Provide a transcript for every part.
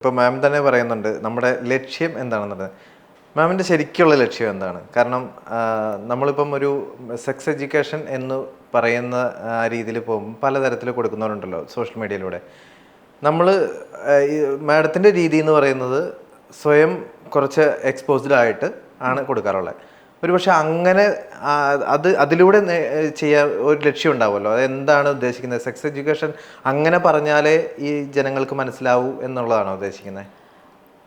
ഇപ്പോൾ മാം തന്നെ പറയുന്നുണ്ട് നമ്മുടെ ലക്ഷ്യം എന്താണെന്നുള്ളത്. മാമിന്റെ ശരിക്കുള്ള ലക്ഷ്യം എന്താണ്? കാരണം നമ്മളിപ്പം ഒരു സെക്സ് എഡ്യൂക്കേഷൻ എന്ന് പറയുന്ന ആ രീതിയിൽ പോകുമ്പോൾ പലതരത്തിൽ കൊടുക്കുന്നവരുണ്ടല്ലോ സോഷ്യൽ മീഡിയയിലൂടെ. നമ്മൾ മാഡത്തിന്റെ രീതി എന്ന് പറയുന്നത് സ്വയം കുറച്ച് എക്സ്പോസ്ഡ് ആയിട്ട് ആണ് കൊടുക്കാറുള്ളത്. ഒരു പക്ഷെ അങ്ങനെ അത് അതിലൂടെ ചെയ്യാൻ ഒരു ലക്ഷ്യം ഉണ്ടാവുമല്ലോ. അത് എന്താണ് ഉദ്ദേശിക്കുന്നത്? സെക്സ് എഡ്യൂക്കേഷൻ അങ്ങനെ പറഞ്ഞാലേ ഈ ജനങ്ങൾക്ക് മനസ്സിലാവൂ എന്നുള്ളതാണോ ഉദ്ദേശിക്കുന്നത്?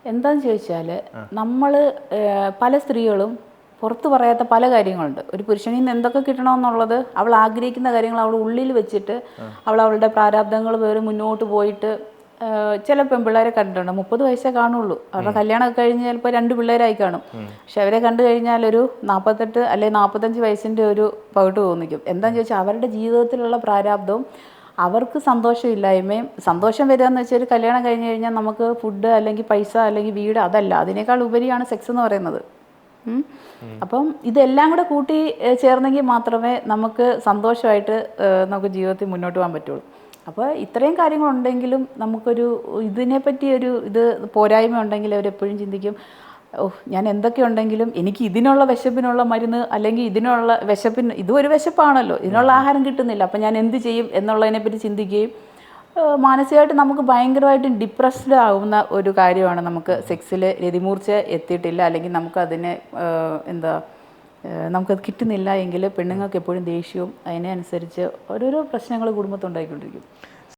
എന്താന്ന് ചോദിച്ചാൽ നമ്മൾ പല സ്ത്രീകളും പുറത്ത് പറയാത്ത പല കാര്യങ്ങളുണ്ട്. ഒരു പുരുഷനിൽ നിന്ന് എന്തൊക്കെ കിട്ടണമെന്നുള്ളത് അവൾ ആഗ്രഹിക്കുന്ന കാര്യങ്ങൾ അവൾ ഉള്ളിൽ വെച്ചിട്ട് അവൾ അവളുടെ പ്രാരാബ്ദങ്ങൾ വേറെ മുന്നോട്ട് പോയിട്ട് ചില പെൺപിള്ളേരെ കണ്ടിട്ടുണ്ട്. മുപ്പത് വയസ്സേ കാണുള്ളൂ. അവരുടെ കല്യാണമൊക്കെ കഴിഞ്ഞ് ചിലപ്പോൾ രണ്ട് പിള്ളേരായി കാണും. പക്ഷെ അവരെ കണ്ടു കഴിഞ്ഞാൽ ഒരു നാൽപ്പത്തെട്ട് അല്ലെങ്കിൽ നാൽപ്പത്തഞ്ച് വയസ്സിന്റെ ഒരു പകട്ട് തോന്നിക്കും. എന്താണെന്ന് ചോദിച്ചാൽ അവരുടെ ജീവിതത്തിലുള്ള പ്രാരാബ്ദവും അവർക്ക് സന്തോഷമില്ലായ്മയും സന്തോഷം വരിക എന്ന് വെച്ചാൽ ഒരു കല്യാണം കഴിഞ്ഞ് കഴിഞ്ഞാൽ നമുക്ക് ഫുഡ് അല്ലെങ്കിൽ പൈസ അല്ലെങ്കിൽ വീട് അതല്ല. അതിനേക്കാൾ ഉപരിയാണ് സെക്സ് എന്ന് പറയുന്നത്. അപ്പം ഇതെല്ലാം കൂടെ കൂട്ടി ചേർന്നെങ്കിൽ മാത്രമേ നമുക്ക് സന്തോഷമായിട്ട് നമുക്ക് ജീവിതത്തിൽ മുന്നോട്ട് പോകാൻ പറ്റുള്ളൂ. അപ്പോൾ ഇത്രയും കാര്യങ്ങളുണ്ടെങ്കിലും നമുക്കൊരു ഇതിനെപ്പറ്റി ഒരു ഇത് പോരായ്മ ഉണ്ടെങ്കിൽ അവരെപ്പോഴും ചിന്തിക്കും ഓ ഞാൻ എന്തൊക്കെ ഉണ്ടെങ്കിലും എനിക്ക് ഇതിനുള്ള വിശപ്പിനുള്ള മരുന്ന് അല്ലെങ്കിൽ ഇതിനുള്ള വിശപ്പിന് ഇതും ഒരു വിശപ്പാണല്ലോ ഇതിനുള്ള ആഹാരം കിട്ടുന്നില്ല അപ്പം ഞാൻ എന്ത് ചെയ്യും എന്നുള്ളതിനെപ്പറ്റി ചിന്തിക്കുകയും മാനസികമായിട്ട് നമുക്ക് ഭയങ്കരമായിട്ടും ഡിപ്രസ്ഡ് ആവുന്ന ഒരു കാര്യമാണ് നമുക്ക് സെക്സിൽ രതിമൂർച്ച എത്തിയിട്ടില്ല അല്ലെങ്കിൽ നമുക്കതിനെ അതിനെ എന്താ നമുക്കത് കിട്ടുന്നില്ല എങ്കിൽ പെണ്ണുങ്ങൾക്ക് എപ്പോഴും ദേഷ്യവും അതിനനുസരിച്ച് ഓരോരോ പ്രശ്നങ്ങൾ കുടുംബത്തുണ്ടായിക്കൊണ്ടിരിക്കും.